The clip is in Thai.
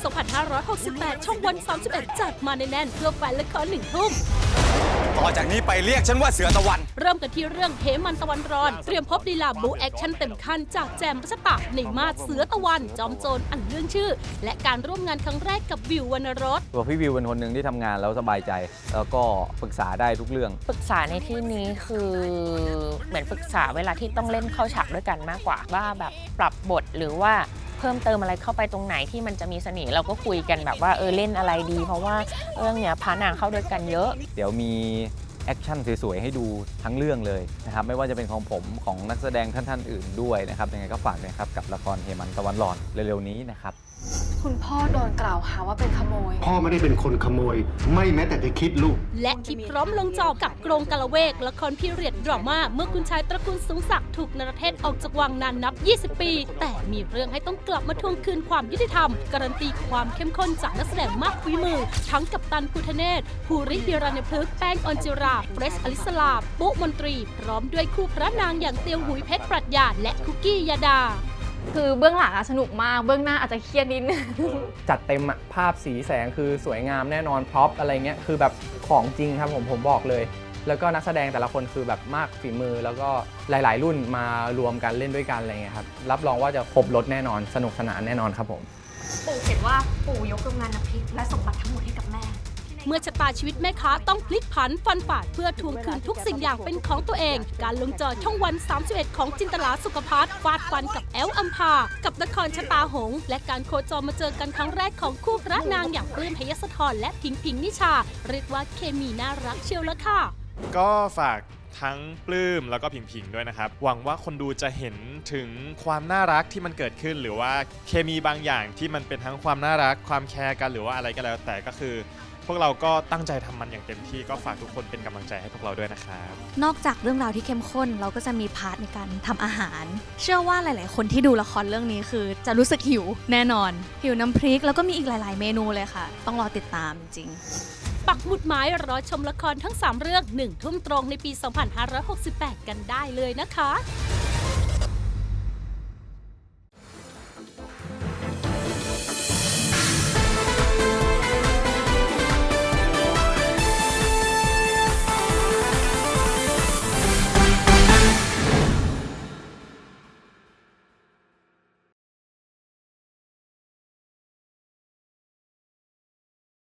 2568 ช่องวัน 31 จัดมาในแน่นเพื่อแฟนละครหนึ่งทุ่ม ต่อจากนี้ไปเรียกฉันว่าเสือตะวัน เริ่มกันที่เรื่องเหมันตะวันร้อน เตรียมพบลีลาบูแอคชั่นเต็มขั้นจากแจมรัชตะในมาสเสือตะวัน จอมโจรอันเรื่องชื่อ และการร่วมงานครั้งแรกกับวิววรรณรส ตัวพี่วิวเป็นคนหนึ่งที่ทำงานแล้วสบายใจ แล้วก็ปรึกษาได้ทุกเรื่อง ปรึกษาในที่นี้คือเหมือนปรึกษาเวลาที่ต้องเล่นเข้าฉากด้วยกันมากกว่าว่าแบบปรับบทหรือว่า เพิ่มเติมอะไรเข้าไปตรงไหนที่มันจะมีเสน่ห์เราก็คุยกันแบบว่าเออเล่นอะไรดี เพราะว่าเรื่องเนี้ยพานางเข้าด้วยกันเยอะ เดี๋ยวมีแอคชั่นสวยๆ ให้ดูทั้งเรื่องเลยนะครับ ไม่ว่าจะเป็นของผมของนักแสดงท่านๆ อื่นด้วยนะครับยังไงก็ฝากนะครับกับละครเฮมันตะวันหลอนเร็วๆนี้นะครับ คุณพ่อโดนกล่าวหาว่าเป็นขโมย พ่อไม่ได้เป็นคนขโมย ไม่แม้แต่จะคิดลูก และที่พร้อมลงจอกับกรงกาละเวกละครพีเรียดดราม่าเมื่อคุณชายตระกูลสูงศักดิ์ถูกนรเทศออกจากวังนานนับ 20 ปี แต่มีเรื่องให้ต้องกลับมาทวงคืนความยุติธรรม การันตีความเข้มข้นจากนักแสดงมากฝีมือ ทั้งกับตันพุทธเนศภูริฮิรัญพฤกษ์แป้งออนจิราเฟรชอลิสลาปุ๊มนตรี พร้อมด้วยคู่พระนางอย่างเตียวหุยเพชรปรัชญาและคุกกี้ยาดา คือเบื้องหลังอะสนุกมาก เบื้องหน้าอาจจะเครียดนิดนึง จัดเต็มอะภาพสีแสงคือสวยงามแน่นอนพร็อพอะไรเงี้ยคือแบบของจริงครับผมผมบอกเลย แล้วก็นักแสดงแต่ละคนคือแบบมากฝีมือ แล้วก็หลาย ๆ รุ่นมารวมกันเล่นด้วยกันอะไรเงี้ยครับรับรองว่าจะครบรถแน่นอนสนุกสนานแน่นอนครับผม ปู่เห็นว่าปู่ยกโรงงานน้ำพริกและสมบัติทั้งหมดให้กับแม่ เมื่อชะตาชีวิตแม่ค้าต้องพลิกผันฟันฝ่าเพื่อทวงคืนทุกสิ่งอย่างเป็นของตัวเอง การลงจอช่องวัน 31 ของจินตลาสุขภัทรฟาดฟันกับแอลอัมพา กับนครชะตาหงส์และการโคจรมาเจอกันครั้งแรกของคู่พระนางอย่างปลื้มพยศธรและพิงพิงนิชา เรียกว่าเคมีน่ารักเชียวละค่ะ ก็ฝากทั้งปลื้มแล้วก็ผิงผิงด้วยนะครับ หวังว่าคนดูจะเห็นถึงความน่ารักที่มันเกิดขึ้น หรือว่าเคมีบางอย่างที่มันเป็นทั้งความน่ารัก ความแคร์กันหรือว่าอะไรก็แล้วแต่ก็คือ พวกเราก็ตั้งใจทำมันอย่างเต็มที่ก็ฝากทุกคนเป็นกำลังใจให้พวกเราด้วยนะครับ นอกจากเรื่องราวที่เข้มข้นเราก็จะมีพาร์ทในการทำอาหาร เชื่อว่าหลาย ๆ คนที่ดูละครเรื่องนี้คือ จะรู้สึกหิวแน่นอน หิวน้ำพริกแล้วก็มีอีกหลาย ๆ เมนูเลยค่ะ ต้องรอติดตามจริง ปักหมุดหมายรอชมละครทั้ง 3 เรื่อง 1 ทุ่มตรงในปี 2568 กันได้เลยนะคะ